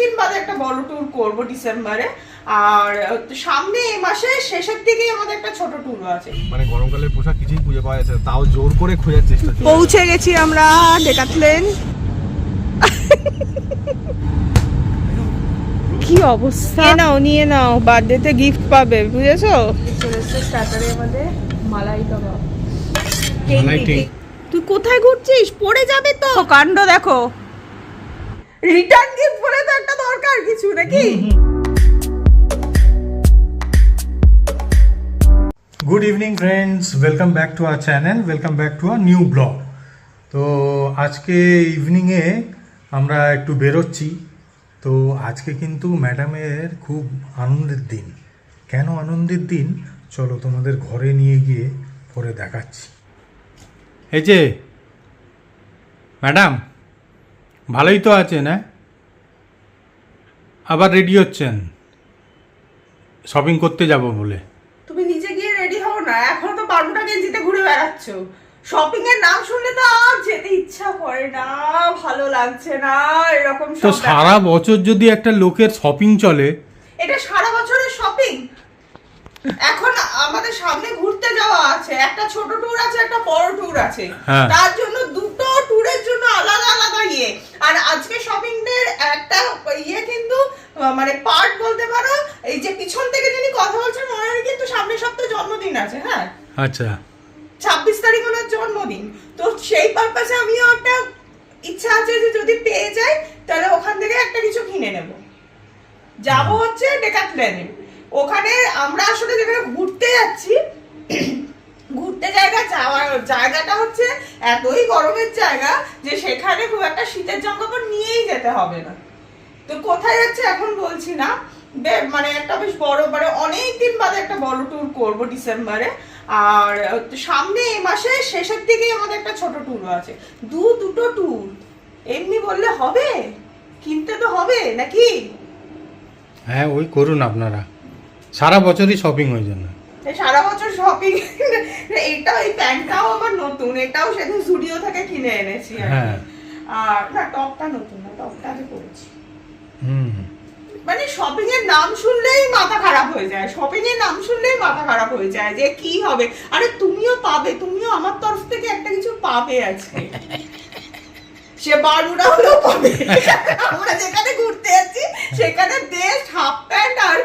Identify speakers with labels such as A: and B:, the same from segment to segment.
A: দিন বাদে একটা বড় ট্যুর করব ডিসেম্বরে। আর সামনে এই মাসের শেষের দিকেই আমাদের একটা ছোট ট্যুর আছে।
B: মানে গরমকালের পোশাক কিছুই খুঁজে পাওয়া যাচ্ছে তাও জোর করে খোঁজার চেষ্টা
A: পৌঁছে গেছি আমরা ডেকাথলেন কি অবস্থা? নিয়ে নাও নিয়ে নাও বার্থডেতে গিফট পাবে বুঝেছ? চলে এসছে স্টার্টারে আমাদের মালাই কাবাব। তুই কোথায় ঘুরছিস? পড়ে যাবে তো। কাণ্ড দেখো। রিটার্ন গিফট বলে তো একটা দরকার কিছু নাকি?
C: Good evening friends welcome back to our channel welcome back to our new blog তো আজকে ইভিনিংয়ে আমরা একটু বেরোচ্ছি। তো আজকে কিন্তু ম্যাডামের খুব আনন্দের দিন। কেন আনন্দের দিন? চলো তোমাদের ঘরে নিয়ে গিয়ে পরে দেখাচ্ছি। এই যে ম্যাডাম ভালোই তো আছেন হ্যাঁ? আবার রেডি হচ্ছেন? শপিং করতে যাব বলে।
A: তুমি নিচে গিয়ে রেডি হও না এখন তো বারোটা গেঞ্জিতে ঘুরে বেড়াচ্ছ। শপিং এর নাম শুনলে তো আর যেতে ইচ্ছা করে না ভালো লাগছে না এরকম
C: তো সারা বছর যদি একটা লোকের শপিং চলে?
A: এটা সারা বছরের শপিং এখন আমাদের সামনে ঘুরতে যাওয়া আছে একটা ছোট ট্যুর আছে একটা বড় ট্যুর আছে।
C: হ্যাঁ।
A: তার জন্য জন্য আলাদা আলাদা ইয়ে। আর আজকে শপিং এর একটা ইয়ে কিন্তু মানে পার্ট বলতে পারো এই যে পিছন থেকে যিনি কথা বলছেন ওনার কিন্তু সামনের সপ্তাহে জন্মদিন আছে হ্যাঁ?
C: আচ্ছা।
A: ছাব্বিশ তারিখ ওনার জন্মদিন। তো সেই পারপাসে আমিও একটা ইচ্ছা আছে যে যদি পেয়ে যাই তাহলে ওখান থেকে একটা কিছু কিনে নেব। যাব হচ্ছে ডেকাথলেনে ওখানে আমরা আসলে যেখানে ঘুরতে যাচ্ছি ঘুরতে জায়গা, যাওয়ার জায়গাটা হচ্ছে এতই গরমের জায়গা যে সেখানে খুব একটা শীতের জামাকাপড় নিয়েই যেতে হবে না। তো কোথায় যাচ্ছে এখন বলছি না। মানে একটা বেশ বড় মানে অনেক দিন বাদে একটা বড় ট্যুর করব ডিসেম্বরে। আর সামনে এই মাসের শেষের দিকেই আমাদের একটা ছোট ট্যুর আছে। দু, দুটো ট্যুর এমনি বললে হবে? কিনতে তো হবে নাকি?
C: হ্যাঁ ওই করুন আপনারা। সারা বছরই শপিং হয়ে যান
A: এই সারা বছর শপিং এটা এই প্যান্টটাও আমার নতুন এটাও সেদিন স্টুডিও থেকে কিনে এনেছি আর।
C: হ্যাঁ।
A: আর না টপটা নতুন না টপটা আগে পরেছি
C: হুম
A: মানে শপিং এর নাম শুনলেই মাথা খারাপ হয়ে যায় শপিং এর নাম শুনলেই মাথা খারাপ হয়ে যায় যে কি হবে আরে তুমিও পাবে তুমিও আমার তরফ থেকে একটা কিছু পাবে আজকে সে বারুরা হলেও পাবে। আমরা যেখানে ঘুরতে যাচ্ছি সেখানে বেস্ট হাফ প্যান্ট আর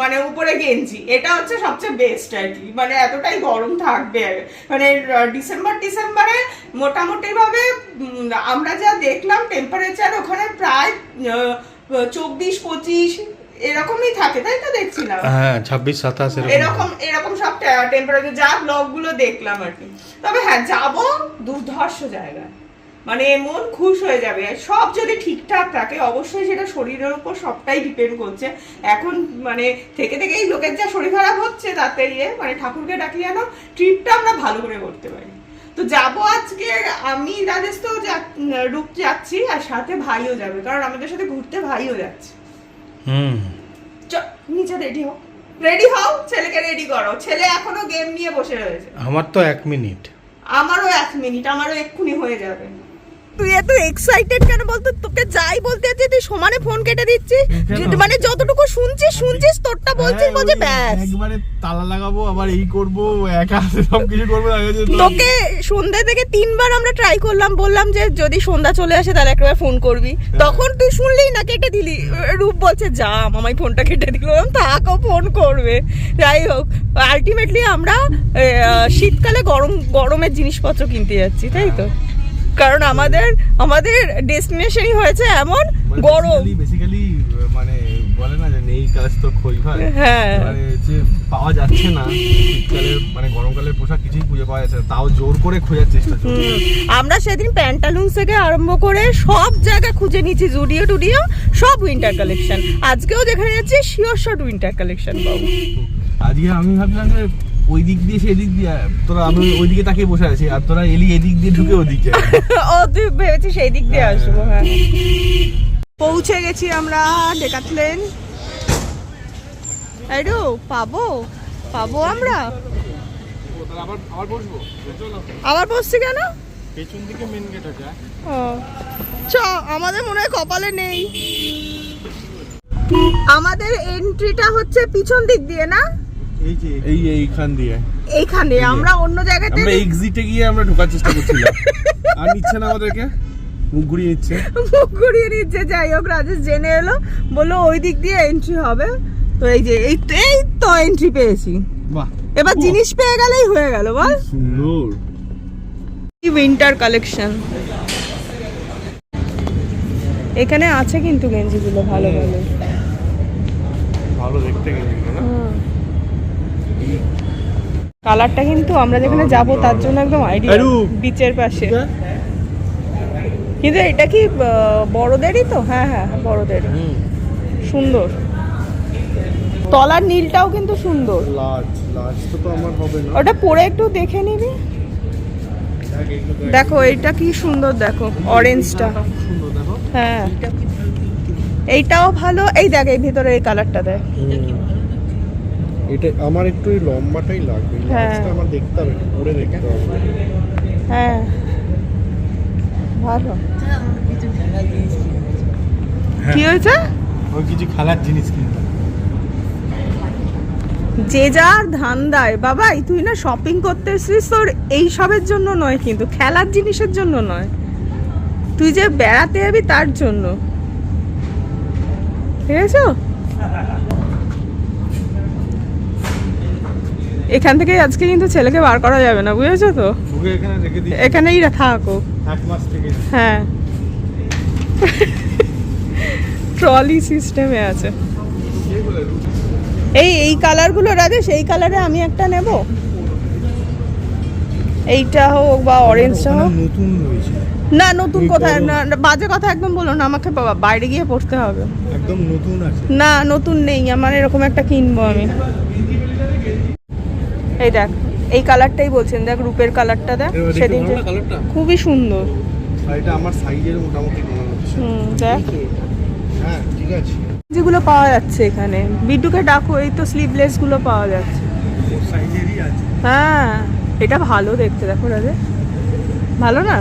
A: মানে উপরে গেঞ্জি। এটা হচ্ছে সবচেয়ে বেস্ট আর কি। মানে এতটাই গরম থাকবে আর। মানে ডিসেম্বর ডিসেম্বরে মোটামুটি ভাবে আমরা যা দেখলাম টেম্পারেচার ওখানে প্রায় চব্বিশ পঁচিশ এরকমই থাকে তাই তো দেখছিলাম
C: হ্যাঁ ছাব্বিশ সাতাশ
A: এরকম। এরকম সব টেম্পারেচার যা ব্লগগুলো দেখলাম আর কি। তবে হ্যাঁ যাব দুর্ধর্ষ জায়গা মানে মন খুশ হয়ে যাবে। সব যদি ঠিকঠাক থাকে অবশ্যই সেটা শরীরের উপর সবটাই ডিপেন্ড করছে। এখন মানে থেকে থেকেই লোকের যা শরীর খারাপ হচ্ছে তাতে ইয়ে মানে ঠাকুরকে ডাকি যেন ট্রিপটা আমরা ভালো করে করতে পারি। তো যাব আজকে আমি রাজেশ তো রূপ যাচ্ছি আর সাথে ভাইও যাবে কারণ আমাদের সাথে ঘুরতে ভাইও যাচ্ছে।
C: হুম।
A: নিচে রেডি হও। রেডি হও ছেলেকে রেডি করো। ছেলে এখনও গেম নিয়ে বসে রয়েছে।
C: আমার তো এক মিনিট
A: আমারও এক মিনিট আমারও এক্ষুনি হয়ে যাবে। তুই এত এক্সাইটেড কেন বলতো? তোকে যাই বলতে যাচ্ছি তুই সমানে ফোন কেটে দিচ্ছিস। মানে যতটুকু শুনছিস শুনছিস তোরটা বলছিস বলছে ব্যাস।
B: একবারে তালা লাগাবো আবার এই করব একা সব কিছু করব
A: তোকে সন্ধ্যা থেকে তিনবার আমরা ট্রাই করলাম বললাম যে যদি সন্ধ্যা চলে আসে তাহলে একবার ফোন করবি। তখন তুই শুনলি না কেটে দিলি রূপ বলছে যা মামাই ফোনটা কেটে দিল। থাকো ফোন করবে। যাই হোক আলটিমেটলি আমরা শীতকালে গরম গরমের জিনিসপত্র কিনতে যাচ্ছি তাই তো? কারণ আমাদের আমাদের ডেস্টিনেশনই হয়েছে এমন গরম
B: বেসিক্যালি মানে বলে না যে নেই কাজ তো খই হয়
A: হ্যাঁ।
B: মানে যে পাওয়া যাচ্ছে না শীতকালের মানে গরমকালের পোশাক কিছুই খুঁজে পাওয়া যাচ্ছে। তাও জোর করে খোঁজার চেষ্টা চলছে
A: আমরা সেদিন প্যান্টালুন্স থেকে আরম্ভ করে সব জায়গা খুঁজে নিয়েছি জুডিও টুডিও সব উইন্টার কালেকশন আজকেও যেখানে যাচ্ছি শিওর শট উইন্টার কালেকশন পাবো
B: আজকে আমি ভাবলাম যে ওই দিক দিয়ে সেদিক দিয়ে তোরা আমি ওই দিকে তাকিয়ে বসে আছি আর তোরা এলি এদিক দিয়ে ঢুকে ওদিকে।
A: ও তুই ভেবেছি সেই দিক দিয়ে আসব হ্যাঁ। পৌঁছে গেছি আমরা ডেকাথলেন আরে পাবো পাবো আমরা।
B: আবার
A: বসছি কেন?
C: পেছন দিকে মেন গেট আছে
A: ও। চ আমাদের মনে হয় কপালে নেই। আমাদের এন্ট্রিটা হচ্ছে পিছন দিক দিয়ে না?
C: এই যে
B: এই এইখান দিয়ে।
A: এইখানে আমরা অন্য জায়গাতে
B: আমরা এক্সিটে গিয়ে আমরা ঢোকার চেষ্টা করছিলাম। আর নিচ্ছে না আমাদেরকে? মুখ ঘুরিয়ে নিচ্ছে।
A: মুখ ঘুরিয়ে নিচ্ছে যাই হোক রাজেশ জেনে এলো বলল ওই দিক দিয়ে এন্ট্রি হবে। তো এই যে এই তো এই তো এন্ট্রি পেয়েছি।
B: বাহ।
A: এবার জিনিস পেয়ে গেলেই হয়ে গেল বল।
B: সুন্দর।
A: উইন্টার কালেকশন এখানে আছে কিন্তু গেঞ্জিগুলো ভালো ভালো।
B: ভালো দেখতে গেলে না?
A: কালারটা কিন্তু আমরা যেখানে যাব তার জন্য একদম আইডিয়া বিচের পাশে। কিন্তু এটা কি বড়দেরই তো? হ্যাঁ হ্যাঁ বড়দেরই। সুন্দর। তলার নীলটাও কিন্তু সুন্দর।
B: লার্জ লার্জ তো তো আমার হবে না।
A: ওটা পরে একটু দেখে নিবি। দেখো এটা কি সুন্দর দেখো অরেঞ্জটা
B: সুন্দর দেখো।
A: হ্যাঁ। এইটাও ভালো। এই দেখ এই ভিতরে এই কালারটা দেখ।
B: এটা আমার একটু লম্বাটাই লাগবে
A: হ্যাঁ।
B: আমার দেখতে হবে পরে দেখতে হবে
A: হ্যাঁ। ভালো। কি হয়েছে?
C: ওই কিছু খেলার জিনিস কিনতে
A: যে যার ধান্দায়। বাবাই তুই না শপিং করতে এসেছিস তোর এই সবের জন্য নয় কিন্তু খেলার জিনিসের জন্য নয়। তুই যে বেড়াতে যাবি তার জন্য। ঠিক আছে? এখান থেকে আজকে কিন্তু ছেলেকে বার করা যাবে না বুঝেছ তো? এখানেই থাকো। হ্যাঁ। ট্রলি সিস্টেমে আছে। এই এই কালারগুলো রাজেশ এই কালারে আমি একটা নেব? এইটা হোক বা অরেঞ্জটা হোক।
C: নতুন রয়েছে।
A: না নতুন কোথায়? না, বাজে কথা একদম বলো না আমাকে বাবা বাইরে গিয়ে পড়তে হবে।
C: একদম নতুন আছে।
A: না নতুন নেই আমার এরকম একটা কিনবো আমি। এই দেখ এই কালারটাই বলছেন দেখ রূপের কালারটা দেখ সেদিন খুবই সুন্দর।
B: আমার সাইজের মোটামুটি
A: হুম দেখ।
B: হ্যাঁ ঠিক আছে।
A: যেগুলো পাওয়া যাচ্ছে এখানে বিড্ডুকে ডাকো এই তো স্লিভলেসগুলো পাওয়া যাচ্ছে। হ্যাঁ এটা ভালো দেখতে দেখো রাজে ভালো না?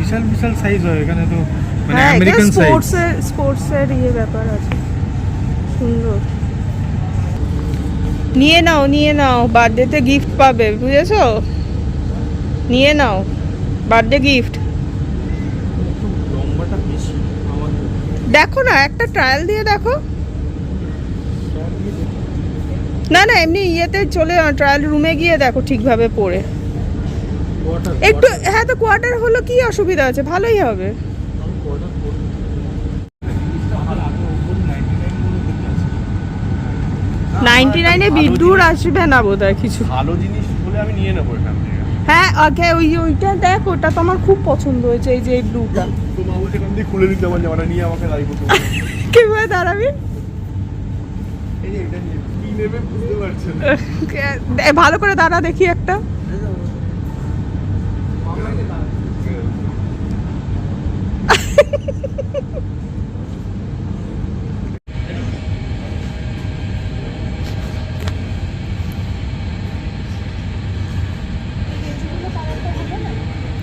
C: বিশাল বিশাল সাইজ হয় এখানে তো মানে
A: এটা
C: আমেরিকান সাইজ
A: স্পোর্টস স্পোর্টস এর ইয়ে ব্যাপার আছে। সুন্দর। নিয়ে নাও নিয়ে নাও। বার্থডেতে গিফট পাবে, বুঝেছ? নিয়ে নাও। বার্থডে গিফট দেখো না, একটা ট্রায়াল দিয়ে দেখো। না না, এমনি ইয়েতে চলে ট্রায়াল রুমে গিয়ে দেখো ঠিকভাবে পড়ে। একটু হ্যাঁ তো কোয়ার্টার হলো, কি অসুবিধা আছে? ভালোই হবে। নাইনটি নাইনে বিদ্যুর আসবে না বোধ হয় কিছু।
B: ভালো জিনিস বলে আমি নিয়ে নেব এখান থেকে।
A: হ্যাঁ ওকে ওই ওইটা দেখ ওটা তো আমার খুব পছন্দ হয়েছে এই যে এই ব্লুটা।
B: খুলে নিতে আমার জামাটা নিয়ে আমাকে দাঁড়িয়ে করতে
A: কীভাবে দাঁড়াবি?
B: এই যে এটা কি নেবে বুঝতে পারছেন
A: ভালো করে দাঁড়া দেখি একটা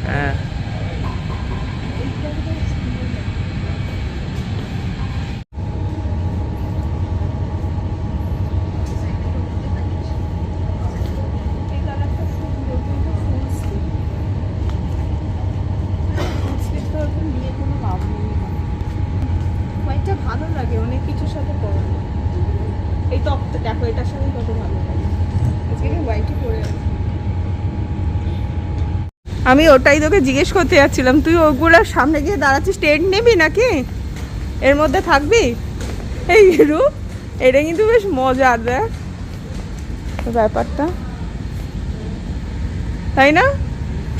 B: হ্যাঁ
A: হোয়াইটটা ভালো লাগে অনেক কিছুর সাথে পরা এই টপটা দেখো এটার সাথে কত ভালো লাগে আজকে আমি হোয়াইটই পরে আছি। আমি ওটাই তোকে জিজ্ঞেস করতে যাচ্ছিলাম। তুই ওগুলোর সামনে গিয়ে দাঁড়াচ্ছিস টেন্ট নিবি নাকি? এর মধ্যে থাকবি? এই রূপ, এটা কিন্তু বেশ মজার দেখ। ব্যাপারটা। তাই না?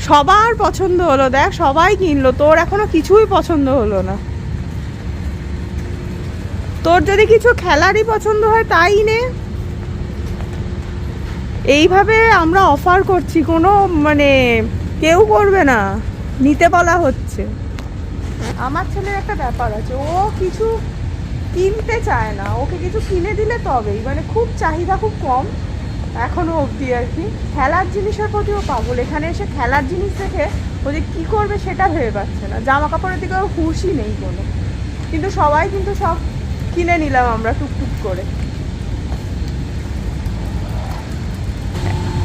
A: সবার পছন্দ হলো, দেখ, সবাই কিনলো। তোর এখনও কিছুই পছন্দ হলো না। তোর যদি কিছু খেলারই পছন্দ হয়, তাই নে। এইভাবে আমরা অফার করছি, কোনো মানে কেউ করবে না। নিতে বলা হচ্ছে। আমার ছেলের একটা ব্যাপার আছে। ও কিছু কিনতে চায় না। ওকে কিছু কিনে দিলে তবেই। মানে খুব চাহিদা খুব কম এখনও অবধি আর কি। খেলার জিনিসের প্রতিও পাগল। এখানে এসে খেলার জিনিস দেখে ও যে কী করবে সেটা ভেবে পাচ্ছে না। জামা কাপড়ের দিকে ওর হুশই নেই কোনো। কিন্তু সবাই কিন্তু সব কিনে নিলাম আমরা টুকটুক করে।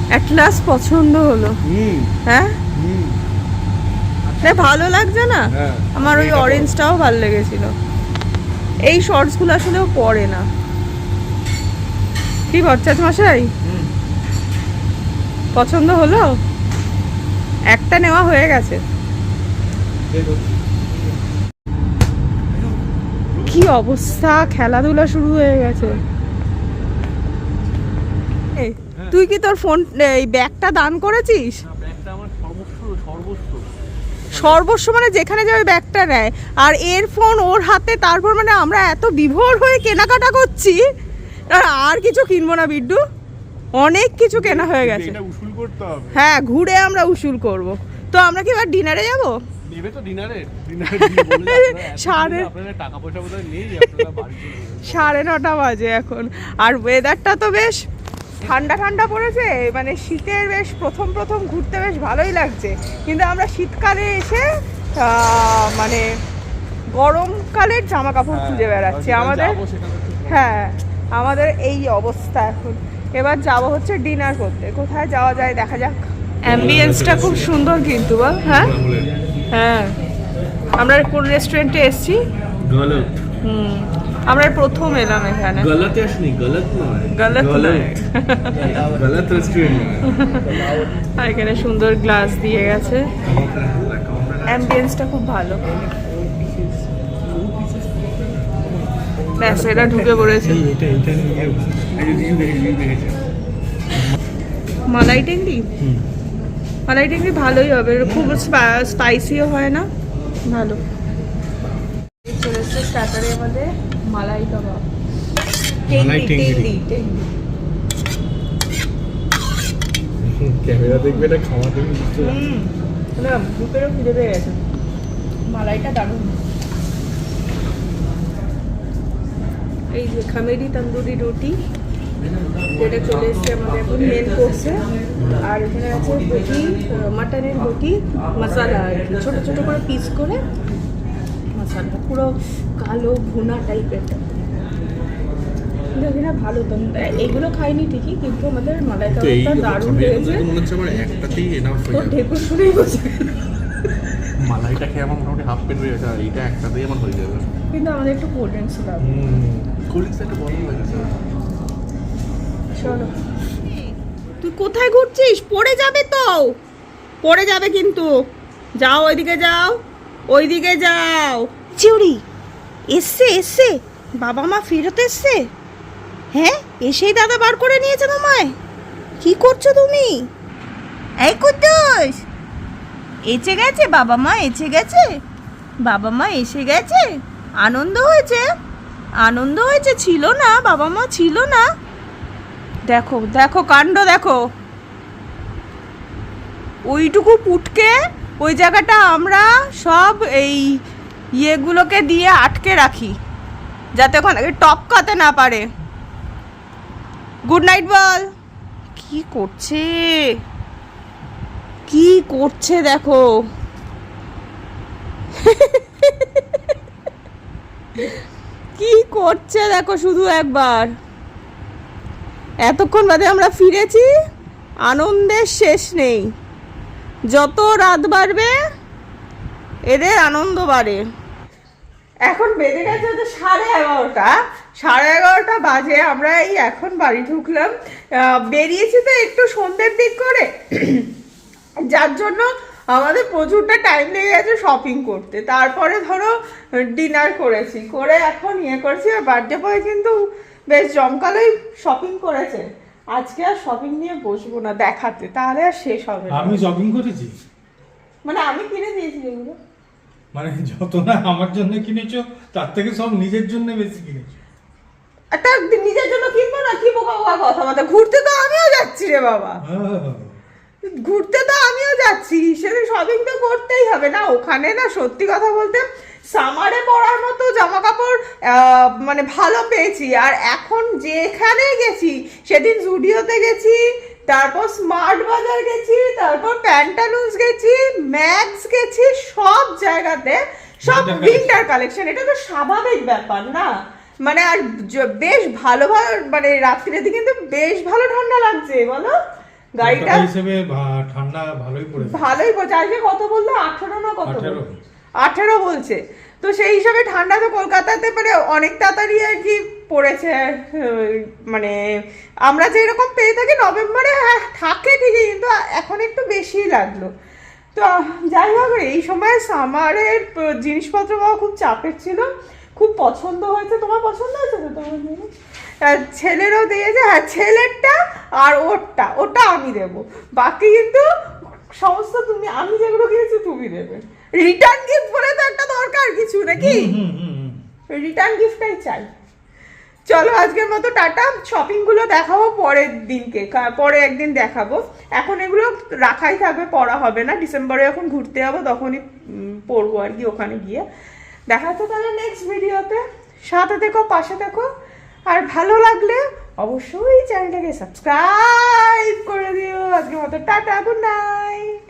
A: অ্যাটলাস পছন্দ হলো। হ্যাঁ? না ভালো লাগছে না?
B: হ্যাঁ।
A: আমার ওই অরেঞ্জটাও ভালো লেগেছিল। এই শর্টসগুলো আসলেও পরে না। কি ভরচাঁদ মশাই পছন্দ হলো? একটা নেওয়া হয়ে গেছে। কি অবস্থা? খেলাধুলা শুরু হয়ে গেছে। এই, তুই কি তোর ফোন এই ব্যাগটা দান করেছিস
B: না, ব্যাগটা আমার সর্বস্ব সর্বস্ব
A: সর্বস্ব মানে যেখানে যাবে ব্যাগটা নেয়। আর এর ফোন ওর হাতে তারপর মানে আমরা এত বিভোর হয়ে কেনাকাটা করছি। আর আর কিছু কিনবো না বিড্ডু। অনেক কিছু কেনা হয়ে গেছে। হ্যাঁ ঘুরে আমরা উসুল করব। তো আমরা কি এবার ডিনারে যাব?
B: যাবেন।
A: সাড়ে নটা বাজে এখন। আর ওয়েদারটা তো বেশ ঠান্ডা ঠান্ডা পড়েছে মানে শীতের বেশ প্রথম প্রথম ঘুরতে বেশ ভালোই লাগছে। কিন্তু আমরা শীতকালে এসে মানে গরমকালের জামা কাপড় খুঁজে বেড়াচ্ছি। আমাদের হ্যাঁ আমাদের এই অবস্থা এখন। এবার যাব হচ্ছে ডিনার করতে। কোথায় যাওয়া যায় দেখা যাক। অ্যাম্বিয়েন্সটা খুব সুন্দর কিন্তু বল হ্যাঁ? হ্যাঁ। আমরা কোন রেস্টুরেন্টে এসেছি? হুম। আমরা প্রথম এলাম এখানে।
B: গলত আসনি গলত নয়।
A: গলত নয়।
B: গলত রেস্টুরেন্ট নয়।
A: এখানে সুন্দর গ্লাস দিয়ে গেছে। অ্যাম্বিয়েন্সটা খুব ভালো। ব্যাস এটা ঢুকে পড়েছে। মালাই টেংরি মালাই টেংরি ভালোই হবে খুব স্পাইসিও হয় না। ভালো। চলে এসছে স্টার্টারের মধ্যে। মালাই কাবাব
C: মালাই টেংরি।
A: টেংরি
B: ক্যামেরা দেখবে এটা খাওয়া দেবে বুঝতে পারছ?
A: হুম না বুকেরও খিদে পেয়ে গেছে মালাইটা দারুণ এই যে খামেরি তন্দুরি রুটি যেটা চলে এসছে আমাদের এখন মেন কোর্সে আর এখানে আছে বটি মাটনের বটি মশালা আর ছোটো করে পিস করে মশালা পুরো কালো ভুনা টাইপের ভালো তো। এগুলো খাইনি ঠিকই কিন্তু আমাদের মালাই কাবাবটা দারুণ লেগেছে
B: মনে হচ্ছে আমার একটাতেই এনাফ হয়ে যাবে।
A: ঢেকুর শুনেই বসে
B: মালাইটা খেয়ে আমার মোটামুটি হাফ পেট হয়ে গেছে আর এইটা একটাতেই আমার হয়ে যাবে।
A: কিন্তু আমাদের একটু কোল্ড ড্রিঙ্কস দাও
B: কোল্ড একটা বড় লাগছে
A: চলো। তুই কোথায় ঘুরছিস? পড়ে যাবে তো। পড়ে যাবে কিন্তু। যাও ওইদিকে যাও ওইদিকে যাও। চিউড়ি এসছে এসছে। বাবা মা ফেরত এসছে। হ্যাঁ এসেই দাদা বার করে নিয়েছে তোমায় কি করছ তুমি? এই কুদ্দুস! এসে গেছে বাবা মা, এসে গেছে। বাবা মা এসে গেছে। আনন্দ হয়েছে। আনন্দ হয়েছে, ছিল না। বাবা মা ছিল না। দেখো দেখো, কাণ্ড দেখো। ওইটুকু পুটকে, ওই জায়গাটা আমরা সব এই ইয়েগুলোকে দিয়ে আটকে রাখি, যাতে ওখান থেকে টপকাতে না পারে। গুড নাইট বল। কি করছে? কি করছে দেখো। কি করছে দেখো শুধু একবার। এতক্ষণ বাদে আমরা ফিরেছি, আনন্দের শেষ নেই। যত রাত বাড়বে, এদের আনন্দ বাড়ে। এখন বেজে গেছে হচ্ছে সাড়ে এগারোটা। সাড়ে এগারোটা বাজে আমরা এই এখন বাড়ি ঢুকলাম। বেরিয়েছি তো একটু সন্ধ্যের দিক করে। যার জন্য আমাদের প্রচুরটা টাইম লেগে গেছে শপিং করতে। তারপরে ধরো ডিনার করেছি। করে এখন ইয়ে করেছি আর বার্থডে বয় কিন্তু বেশ জমকালোই শপিং করেছে। আজকে আর শপিং নিয়ে বসবো না দেখাতে। তাহলে আর শেষ হবে
C: আমি শপিং করেছি?
A: মানে আমি কিনে দিয়েছি এগুলো
C: মানে যত না আমার জন্য কিনেছো তার থেকে সব নিজের জন্য বেশি কিনেছো।
A: একটা নিজের জন্য কিনবো না কি বোকা বোকা কথা? ঘুরতে তো আমিও যাচ্ছি রে বাবা। ঘুরতে তো আমিও যাচ্ছি শপিং তো করতেই হবে না। ওখানে না সত্যি কথা বলতে সামারে পরার মতো জামা কাপড় মানে ভালো পেয়েছি। আর এখন যেখানে গেছি সেদিন জুডিওতে গেছি তারপর স্মার্ট বাজার গেছি তারপর প্যান্টালুন্স গেছি ম্যাক্স গেছি সব জায়গাতে সব উইন্টার কালেকশন এটা তো স্বাভাবিক ব্যাপার না? মানে আর বেশ ভালো ভালো মানে রাত্রির দিকে কিন্তু বেশ ভালো ঠান্ডা লাগছে বলো? গাড়িটা
C: হিসেবে ঠান্ডা ভালোই পড়েছে।
A: ভালোই বলছে আজকে কত বলল? আঠারো না কত।
C: আঠেরো
A: বলছে। তো সেই হিসাবে ঠান্ডা তো কলকাতাতে মানে অনেক তাড়াতাড়ি আর কি পড়েছে মানে আমরা যেরকম পেয়ে থাকি নভেম্বরে হ্যাঁ থাকে ঠিকই কিন্তু এখন একটু বেশিই লাগল। তো যাই হোক, এই সময় সামারের জিনিসপত্র পাওয়া খুব চাপের ছিল। খুব পছন্দ হয়েছে। তোমার পছন্দ হয়েছে তো তোমার ছেলেরও দিয়েছে হ্যাঁ ছেলেরটা আর ওরটা, ওটা আমি দেবো। বাকি কিন্তু সমস্ত তুমি, আমি যেগুলো কিনেছি তুমি দেবে। রিটার্ন গিফট বলে তো একটা দরকার কিছু নাকি। রিটার্ন গিফটটাই চাই। চলো আজকের মতো টাটা। শপিংগুলো দেখাবো পরের দিনকে। পরে একদিন দেখাবো। এখন এগুলো রাখাই থাকবে পড়া হবে না। ডিসেম্বরে যখন ঘুরতে যাব তখনই পড়ব আর কি ওখানে গিয়ে। দেখা হচ্ছে তাহলে নেক্সট ভিডিওতে সাথে দেখো পাশে দেখো আর ভালো লাগলে অবশ্যই চ্যানেলটাকে সাবস্ক্রাইব করে দিও। আজকের মতো টাটা গুড নাইট